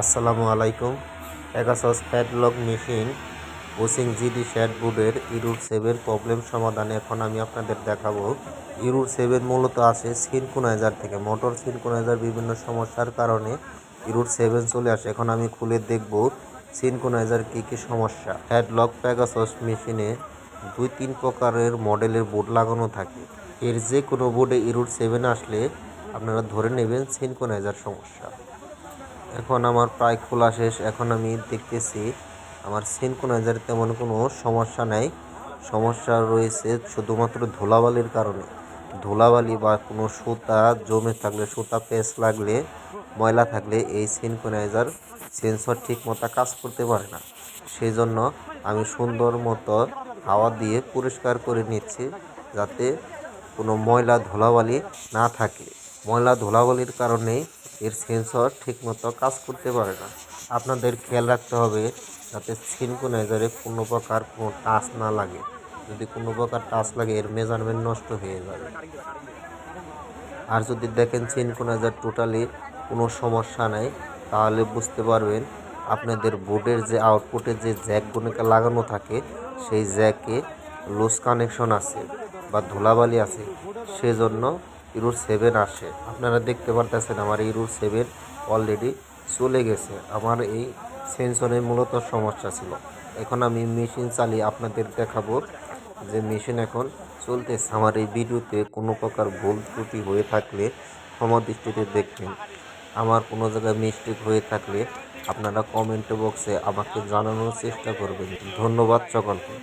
আসসালামু আলাইকুম। Pegasus padlock machine ওসিং জিডি শ্যাট বোর্ডের ইরুর সেভের প্রবলেম সমাধানে এখন আমি আপনাদের দেখাবো। ইরুর সেভের মূলত আসে সিনকোনাইজার থেকে। মোটর সিনকোনাইজার বিভিন্ন সমস্যার কারণে ইরুর সেভেন চলে আসে। এখন আমি খুলে দেখব সিনকোনাইজার কী কী সমস্যা। প্যাডলক প্যাগাসাস মেশিনে দুই তিন প্রকারের মডেলের বোর্ড লাগানো থাকে। এর যে কোনো বোর্ডে ইরুর সেভেন আসলে আপনারা ধরে নেবেন সিনকোনাইজার সমস্যা। এখন আমার প্রায় খোলা শেষ। এখন আমি দেখতেছি আমার সিনকোনাইজার তেমন কোনো সমস্যা নাই। সমস্যা রয়েছে শুধুমাত্র ধুলাবালির কারণে। ধুলাবালি বা কোনো সুতা জমে থাকলে, সুতা পেস্ট লাগলে, ময়লা থাকলে এই সিনকোনাইজার সেন্সর ঠিক মতো কাজ করতে পারে না। সেই জন্য আমি সুন্দর মতো হাওয়া দিয়ে পরিষ্কার করে নিচ্ছি যাতে কোনো ময়লা, ধুলাবালি না থাকে। ময়লা ধুলাবালির কারণে এর সেন্সর ঠিকমতো কাজ করতে পারে না। আপনাদের খেয়াল রাখতে হবে যাতে সিনকোনাইজারে কোনো প্রকার কোনো টাচ না লাগে। যদি কোনো প্রকার টাচ লাগে, এর মেজারমেন্ট নষ্ট হয়ে যাবে। আর যদি দেখেন সিনকোনাইজার টোটালি কোনো সমস্যা নাই, তাহলে বুঝতে পারবেন আপনাদের বোর্ডের যে আউটপুটে যে জ্যাকগুলোকে লাগানো থাকে, সেই জ্যাকে লুজ কানেকশন আছে বা ধুলাবালি আছে। সেজন্য ইরুর সেভেন আসে। আপনারা দেখতে পারতেছেন আমার ইরুর সেভেন অলরেডি চলে গেছে। আমার এই সেন্সরে মূলত সমস্যা ছিল। এখন আমি মেশিন চালিয়ে আপনাদের দেখাবো যে মেশিন এখন চলতেছে। আমার এই ভিডিওতে কোনো প্রকার ভুল ত্রুটি হয়ে থাকলে ক্ষমা দৃষ্টিতে দেখবেন। আমার কোনো জায়গায় মিস্টেক হয়ে থাকলে আপনারা কমেন্ট বক্সে আমাকে জানানোর চেষ্টা করবেন। ধন্যবাদ সকলকে।